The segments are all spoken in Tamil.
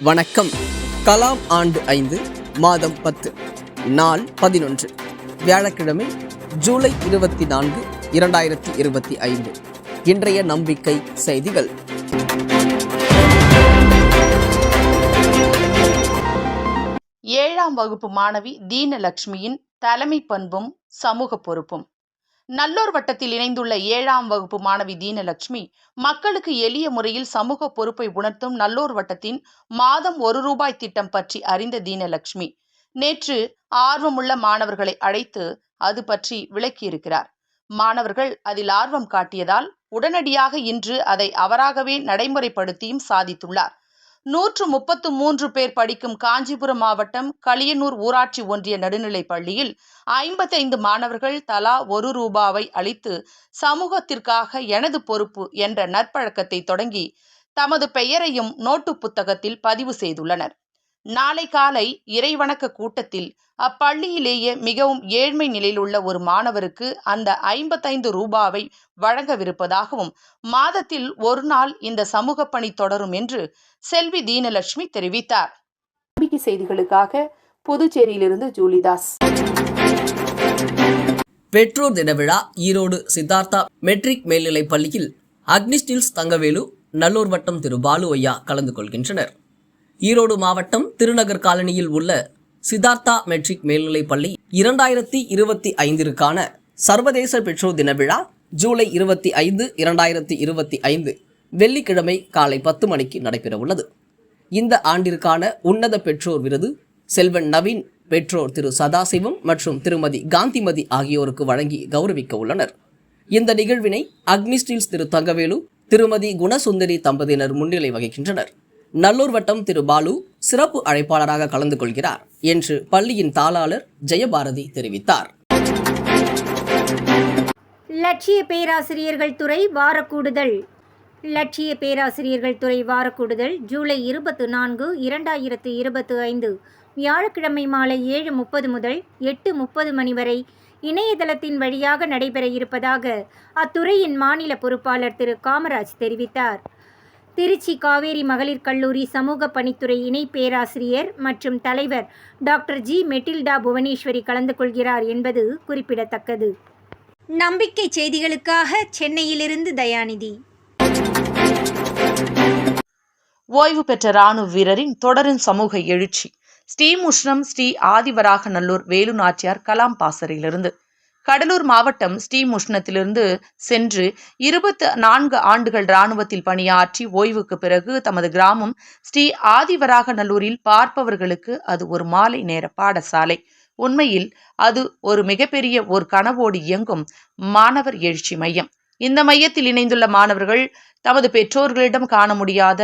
வணக்கம். கலாம் ஆண்டு ஐந்து மாதம் பத்து நாள் பதினொன்று. வியாழக்கிழமை ஜூலை இருபத்தி நான்கு இரண்டாயிரத்தி இருபத்தி ஐந்து. இன்றைய நம்பிக்கை செய்திகள். ஏழாம் வகுப்பு மாணவி தீனலட்சுமியின் தலைமை பண்பும் சமூக பொறுப்பும். நல்லூர் வட்டத்தில் இணைந்துள்ள ஏழாம் வகுப்பு மாணவி தீனலட்சுமி மக்களுக்கு எளிய முறையில் சமூக பொறுப்பை உணர்த்தும் நல்லூர் வட்டத்தின் மாதம் ஒரு ரூபாய் திட்டம் பற்றி அறிந்த தீனலட்சுமி நேற்று ஆர்வமுள்ள மாணவர்களை அழைத்து அது பற்றி விளக்கியிருக்கிறார். மாணவர்கள் அதில் ஆர்வம் காட்டியதால் உடனடியாக இன்று அதை அவராகவே நடைமுறைப்படுத்தியும் சாதித்துள்ளார். நூற்று முப்பத்து மூன்று பேர் படிக்கும் காஞ்சிபுரம் மாவட்டம் களியனூர் ஊராட்சி ஒன்றிய நடுநிலைப் பள்ளியில் ஐம்பத்தைந்து மாணவர்கள் தலா ஒரு ரூபாவை அளித்து சமூகத்திற்காக எனது பொறுப்பு என்ற நற்பழக்கத்தை தொடங்கி தமது பெயரையும் நோட்டு புத்தகத்தில் பதிவு செய்துள்ளனர். நாளை காலை இறைவணக்க கூட்டத்தில் அப்பள்ளியிலேயே மிகவும் ஏழ்மை நிலையில் உள்ள ஒரு மாணவருக்கு அந்த ஐம்பத்தைந்து ரூபாவை வழங்கவிருப்பதாகவும் மாதத்தில் ஒரு நாள் இந்த சமூக பணி தொடரும் என்று செல்வி தீனலட்சுமி தெரிவித்தார். நம்பிக்கை செய்திகளுக்காக புதுச்சேரியிலிருந்து ஜூலிதாஸ். பெற்றோர் தின விழா ஈரோடு சித்தார்த்தா மெட்ரிக் மேல்நிலைப் பள்ளியில் அக்னிஸ்டில்ஸ் தங்கவேலு நல்லூர் வட்டம் திரு பாலு ஐயா கலந்து கொள்கின்றனர். ஈரோடு மாவட்டம் திருநகர் காலனியில் உள்ள சித்தார்த்தா மெட்ரிக் மேல்நிலைப் பள்ளி இரண்டாயிரத்தி இருபத்தி ஐந்திற்கான சர்வதேச பெற்றோர் தின விழா ஜூலை இருபத்தி ஐந்து இரண்டாயிரத்தி இருபத்தி ஐந்து வெள்ளிக்கிழமை காலை பத்து மணிக்கு நடைபெறவுள்ளது. இந்த ஆண்டிற்கான உன்னத பெற்றோர் விருது செல்வன் நவீன் பெற்றோர் திரு சதாசிவம் மற்றும் திருமதி காந்திமதி ஆகியோருக்கு வழங்கி கௌரவிக்க உள்ளனர் இந்த நிகழ்வினை அக்னிஸ்டீல்ஸ் திரு தங்கவேலு திருமதி குணசுந்தரி தம்பதியினர் முன்னிலை வகிக்கின்றனர். நல்லூர் வட்டம் திரு பாலு சிறப்பு அழைப்பாளராக கலந்து கொள்கிறார் என்று பள்ளியின் தாளாளர் ஜெயபாரதி தெரிவித்தார். லட்சிய பேராசிரியர்கள் துறை வாரக்கூடுதல். லட்சிய பேராசிரியர்கள் துறை வாரக்கூடுதல் ஜூலை இருபத்து நான்கு இரண்டாயிரத்து இருபத்து ஐந்து வியாழக்கிழமை மாலை ஏழு முப்பது முதல் எட்டு முப்பது மணி வரை இணையதளத்தின் வழியாக நடைபெற இருப்பதாக அத்துறையின் மாநில பொறுப்பாளர் திரு காமராஜ் தெரிவித்தார். திருச்சி காவேரி மகளிர் கல்லூரி சமூக பணித்துறை இணை பேராசிரியர் மற்றும் தலைவர் டாக்டர் ஜி மெட்டில்டா புவனேஸ்வரி கலந்து கொள்கிறார் என்பது குறிப்பிடத்தக்கது. நம்பிக்கை செய்திகளுக்காக சென்னையிலிருந்து தயாநிதி. ஓய்வு பெற்ற ராணுவ வீரரின் தொடரின் சமூக எழுச்சி. ஸ்ரீமுஷ்ணம் ஸ்ரீ ஆதிவராகநல்லூர் வேலு நாச்சியார் கலாம் பாசறையிலிருந்து கடலூர் மாவட்டம் ஸ்ரீமுஷ்ணத்திலிருந்து சென்று இருபத்து நான்கு ஆண்டுகள் இராணுவத்தில் பணியாற்றி ஓய்வுக்கு பிறகு தமது கிராமம் ஸ்ரீ ஆதிவராக நல்லூரில் பார்ப்பவர்களுக்கு அது ஒரு மாலை நேர பாடசாலை. உண்மையில் அது ஒரு மிகப்பெரிய ஒரு கனவோடு இயங்கும் மாணவர் எழுச்சி மையம். இந்த மையத்தில் இணைந்துள்ள மாணவர்கள் தமது பெற்றோர்களிடம் காண முடியாத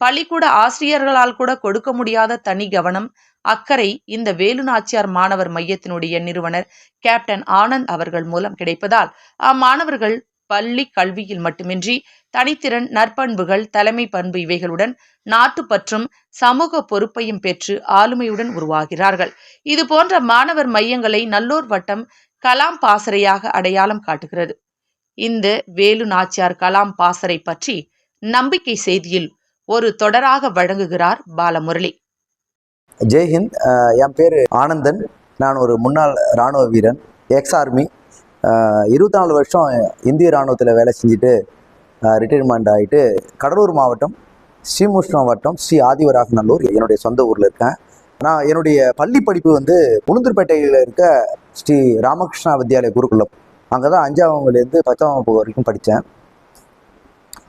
பள்ளிக்கூட ஆசிரியர்களால் கூட கொடுக்க முடியாத தனி கவனம் அக்கறை இந்த வேலு நாச்சியார் மாணவர் மையத்தினுடைய நிறுவனர் கேப்டன் ஆனந்த் அவர்கள் மூலம் கிடைப்பதால் அம்மாணவர்கள் பள்ளி கல்வியில் மட்டுமின்றி தனித்திறன் நற்பண்புகள் தலைமை பண்பு இவைகளுடன் நாட்டுப்பற்றும் சமூக பொறுப்பையும் பெற்று ஆளுமையுடன் உருவாகிறார்கள். இது போன்ற மாணவர் மையங்களை நல்லோர் வட்டம் கலாம் பாசறையாக அடையாளம் காட்டுகிறது. இந்த வேலு நாச்சியார் கலாம் பாசறை பற்றி நம்பிக்கை செய்தியில் ஒரு தொடராக வழங்குகிறார் பாலமுரளி. ஜெய்ஹிந்த் என் பேர் ஆனந்தன். நான் ஒரு முன்னாள் இராணுவ வீரன். Ex army. இருபத்தி நாலு வருஷம் இந்திய இராணுவத்தில் வேலை செஞ்சுட்டு ரிட்டைர்மெண்ட் ஆகிட்டு கடலூர் மாவட்டம் ஸ்ரீமுஷ்ணம் மாவட்டம் ஸ்ரீ ஆதிவராகநல்லூர் என்னுடைய சொந்த ஊரில் இருக்கேன். நான் என்னுடைய பள்ளி படிப்பு வந்து உளுந்தூர்பேட்டையில் இருக்க ஸ்ரீ ராமகிருஷ்ணா வித்யாலய குருகுலம். அங்கே தான் அஞ்சாம் வகுப்புலேருந்து பத்தாம் வகுப்பு வரைக்கும் படித்தேன்.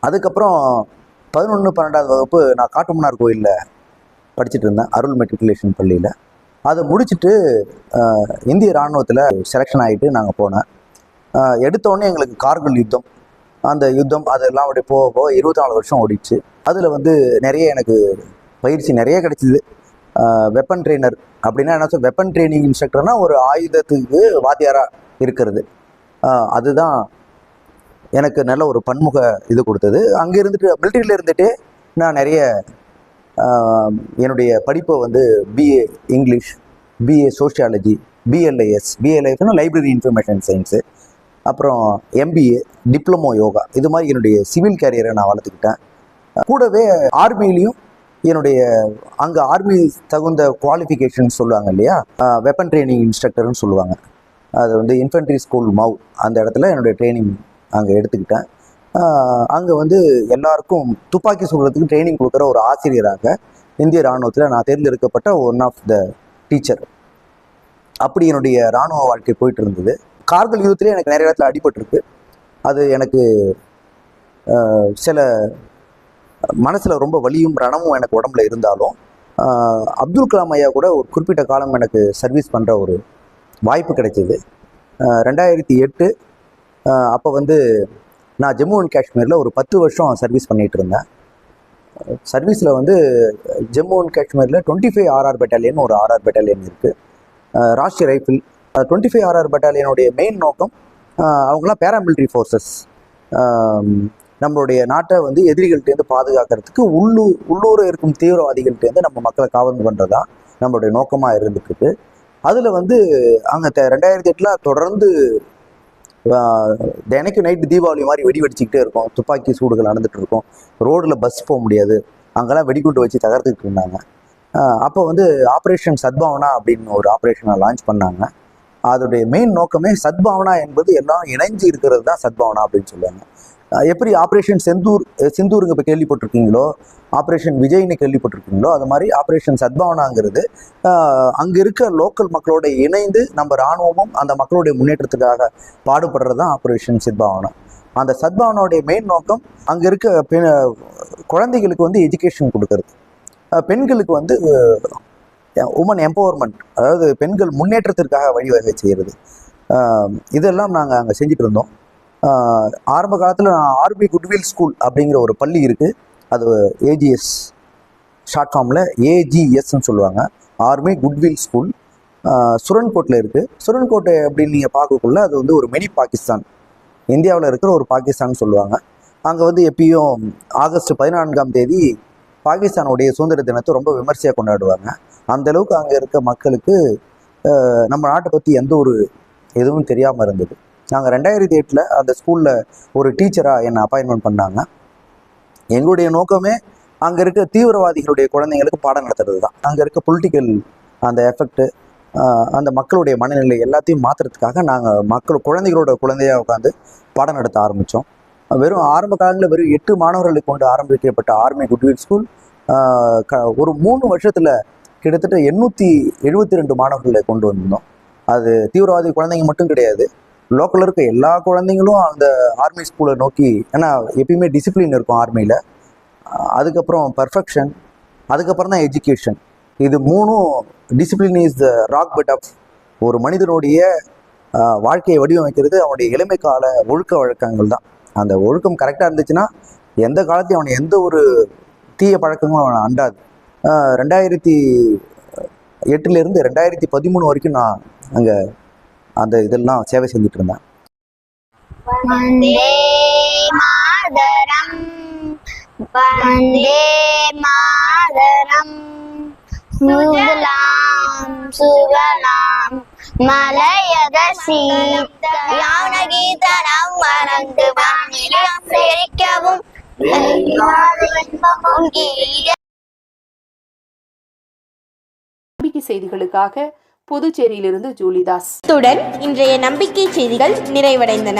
அதுக்கப்புறம் பதினொன்று பன்னெண்டாவது வகுப்பு நான் காட்டுமன்னார் கோயிலில் படிச்சுட்டு இருந்தேன் அருள் மெட்ரிகுலேஷன் பள்ளியில். அதை முடிச்சுட்டு இந்திய இராணுவத்தில் செலெக்ஷன் ஆகிட்டு நாங்கள் போனேன். எடுத்தோடனே எங்களுக்கு கார்கில் யுத்தம் அந்த யுத்தம் அதெல்லாம் அப்படியே போக போக இருபத்தி நாலு வருஷம் ஓடிச்சு அதில் வந்து நிறைய எனக்கு பயிற்சி நிறைய கிடைச்சிது. வெப்பன் ட்ரெயினர் அப்படின்னா என்ன சொல் வெப்பன் ட்ரைனிங் இன்ஸ்ட்ரக்டர்னா ஒரு ஆயுதத்துக்கு வாத்தியாராக இருக்கிறது. அதுதான் எனக்கு நல்ல ஒரு பன்முக இது கொடுத்தது. அங்கே இருந்துட்டு மிலிட்டரியில் இருந்துகிட்டே நான் நிறைய என்னுடைய படிப்பை வந்து BA English BA sociology BLIS பிஎல்ஐஎஸ்னா library information science அப்புறம் எம்பிஏ டிப்ளமோ யோகா இது மாதிரி என்னுடைய சிவில் கேரியரை நான் வளர்த்துக்கிட்டேன். கூடவே ஆர்மிலையும் என்னுடைய அங்கே ஆர்மி தகுந்த குவாலிஃபிகேஷன் சொல்லுவாங்க இல்லையா? வெப்பன் ட்ரைனிங் இன்ஸ்ட்ரக்டர்னு சொல்லுவாங்க. அது வந்து இன்ஃபென்ட்ரி ஸ்கூல் மவ் அந்த இடத்துல என்னுடைய ட்ரைனிங் அங்கே எடுத்துக்கிட்டேன். அங்கே வந்து எல்லாருக்கும் துப்பாக்கி சுடுறதுக்கு ட்ரைனிங் கொடுக்குற ஒரு ஆசிரியராக இந்திய இராணுவத்தில் நான் தேர்ந்தெடுக்கப்பட்ட ஒன் ஆஃப் த டீச்சர் அப்படி என்னுடைய இராணுவ வாழ்க்கை போயிட்டு இருந்தது கார்கில் யுத்தத்திலே எனக்கு நிறைய இடத்துல அடிபட்டிருக்கு. அது எனக்கு சில மனசில் ரொம்ப வலியும் ரணமும் எனக்கு உடம்புல இருந்தாலும் அப்துல் கலாம் ஐயா கூட ஒரு குறிப்பிட்ட காலம் எனக்கு சர்வீஸ் பண்ணுற ஒரு வாய்ப்பு கிடைச்சிது. ரெண்டாயிரத்தி எட்டு அப்போ வந்து நான் ஜம்மு அண்ட் காஷ்மீரில் ஒரு பத்து வருஷம் சர்வீஸ் பண்ணிகிட்டு இருந்தேன். சர்வீஸில் வந்து ஜம்மு அண்ட் காஷ்மீரில் டுவெண்ட்டி ஃபைவ் ஆர்ஆர் பெட்டாலியன் ஒரு ஆர்ஆர் பெட்டாலியன் இருக்குது Rashtriya rifle twenty five RR பெட்டாலியனுடைய main நோக்கம் அவங்களாம் பேராமிலிட்ரி ஃபோர்ஸஸ் நம்மளுடைய நாட்டை வந்து எதிரிகள்ட்டேருந்து பாதுகாக்கிறதுக்கு உள்ளூர் உள்ளூர் இருக்கும் தீவிரவாதிகள்ட்டேருந்து நம்ம மக்களை காவல் பண்ணுறது தான் நம்மளுடைய நோக்கமாக இருந்துட்டு அதில் வந்து அங்கே ரெண்டாயிரத்தி எட்டில் தொடர்ந்து தினைக்கும் நைட்டு தீபாவளி மாதிரி வெடி வெடிச்சுக்கிட்டே இருக்கும். துப்பாக்கி சூடுகள் நடந்துட்டு இருக்கும். ரோடில் பஸ் போக முடியாது. அங்கெல்லாம் வெடிகுண்டு வச்சு தகர்த்துக்கிட்டு இருந்தாங்க. அப்போ வந்து ஆப்ரேஷன் சத்பாவனா அப்படின்னு ஒரு ஆப்ரேஷனை லான்ச் பண்ணாங்க. அதோடைய மெயின் நோக்கமே சத்பாவனா என்பது எல்லாம் இணைஞ்சு இருக்கிறது தான் சத்பாவனா அப்படின்னு சொல்லுவாங்க. எப்படி ஆப்ரேஷன் செந்தூர் செந்தூருங்க சிந்தூருங்க இப்போ கேள்விப்பட்டிருக்கீங்களோ? ஆப்ரேஷன் விஜய்னு கேள்விப்பட்டிருக்கீங்களோ? அது மாதிரி ஆப்ரேஷன் சத்பாவனாங்கிறது அங்கே இருக்க லோக்கல் மக்களோட இணைந்து நம்ம இராணுவமும் அந்த மக்களுடைய முன்னேற்றத்துக்காக பாடுபடுறது தான் ஆப்ரேஷன் சத்பாவனா அந்த சத்பாவனாவுடைய மெயின் நோக்கம் அங்கே இருக்க பெ- குழந்தைகளுக்கு வந்து எஜுகேஷன் கொடுக்கறது. பெண்களுக்கு வந்து உமன் எம்பவர்மெண்ட் அதாவது பெண்கள் முன்னேற்றத்திற்காக வழிவகை செய்கிறது. இதெல்லாம் நாங்கள் அங்கே செஞ்சுட்டு இருந்தோம். ஆரம்ப காலத்தில் ஆர்பி குட்வில் ஸ்கூல் அப்படிங்கிற ஒரு பள்ளி இருக்குது அது ஏஜிஎஸ் ஷார்ட் ஃபார்மில் ஏஜிஎஸ்ன்னு சொல்லுவாங்க. Army goodwill school. சுரன்கோட்டில் இருக்குது சுரன்கோட்டை அப்படின்னு நீங்கள் பார்க்கக்குள்ள அது வந்து ஒரு மினி பாகிஸ்தான். இந்தியாவில் இருக்கிற ஒரு பாகிஸ்தான் சொல்லுவாங்க. அங்கே வந்து எப்பயும் ஆகஸ்ட் பதினான்காம் தேதி பாகிஸ்தானுடைய சுதந்திர தினத்தை ரொம்ப விமர்சையாக கொண்டாடுவாங்க. அந்தளவுக்கு அங்கே இருக்க மக்களுக்கு நம்ம நாட்டை பற்றி எந்த ஒரு எதுவும் தெரியாமல் இருந்தது. நாங்கள் ரெண்டாயிரத்தி எட்டில் அந்த ஸ்கூலில் ஒரு டீச்சராக என்னை அப்பாயின்மெண்ட் பண்ணாங்க. எங்களுடைய நோக்கமே அங்கே இருக்க தீவிரவாதிகளுடைய குழந்தைங்களுக்கு பாடம் நடத்துறது தான் அங்கே இருக்க பொலிட்டிக்கல் அந்த எஃபெக்ட்டு அந்த மக்களுடைய மனநிலை எல்லாத்தையும் மாற்றுறதுக்காக நாங்கள் மக்கள் குழந்தைகளோட குழந்தையாக உட்காந்து பாடம் நடத்த ஆரம்பித்தோம் வெறும் ஆரம்ப காலங்களில் வெறும் எட்டு மாணவர்களை கொண்டு ஆரம்பிக்கப்பட்ட ஆர்மி குட்வில் ஸ்கூல் க ஒரு மூணு வருஷத்தில் கிட்டத்தட்ட எண்ணூற்றி எழுபத்தி ரெண்டு மாணவர்களை கொண்டு வந்திருந்தோம். அது தீவிரவாதி குழந்தைங்க மட்டும் கிடையாது. லோக்கலில் இருக்க எல்லா குழந்தைங்களும் அந்த ஆர்மி ஸ்கூலை நோக்கி ஏன்னா எப்பயுமே டிசிப்ளின் இருக்கும் ஆர்மியில் அதுக்கப்புறம் பர்ஃபெக்ஷன் அதுக்கப்புறம் தான் எஜுகேஷன் இது மூணும் discipline is the rock but of ஒரு மனிதனுடைய வாழ்க்கையை வடிவமைக்கிறது அவனுடைய இளமை கால ஒழுக்க வழக்கங்கள் தான். அந்த ஒழுக்கம் கரெக்டாக இருந்துச்சுன்னா எந்த காலத்தையும் அவனை எந்த ஒரு தீய பழக்கமும் அவனை அண்டாது. ரெண்டாயிரத்தி எட்டுலேருந்து ரெண்டாயிரத்தி பதிமூணு வரைக்கும் நான் அங்கே அந்த இதெல்லாம் சேவை செஞ்சுட்டு இருந்தேன். வந்தே மாதரம் சுகலாம் சுகலாம் மறந்து வானிலம் செய்திகளுக்காக புதுச்சேரியிலிருந்து ஜூலிதாஸ். இத்துடன் இன்றைய நம்பிக்கை செய்திகள் நிறைவடைந்தன.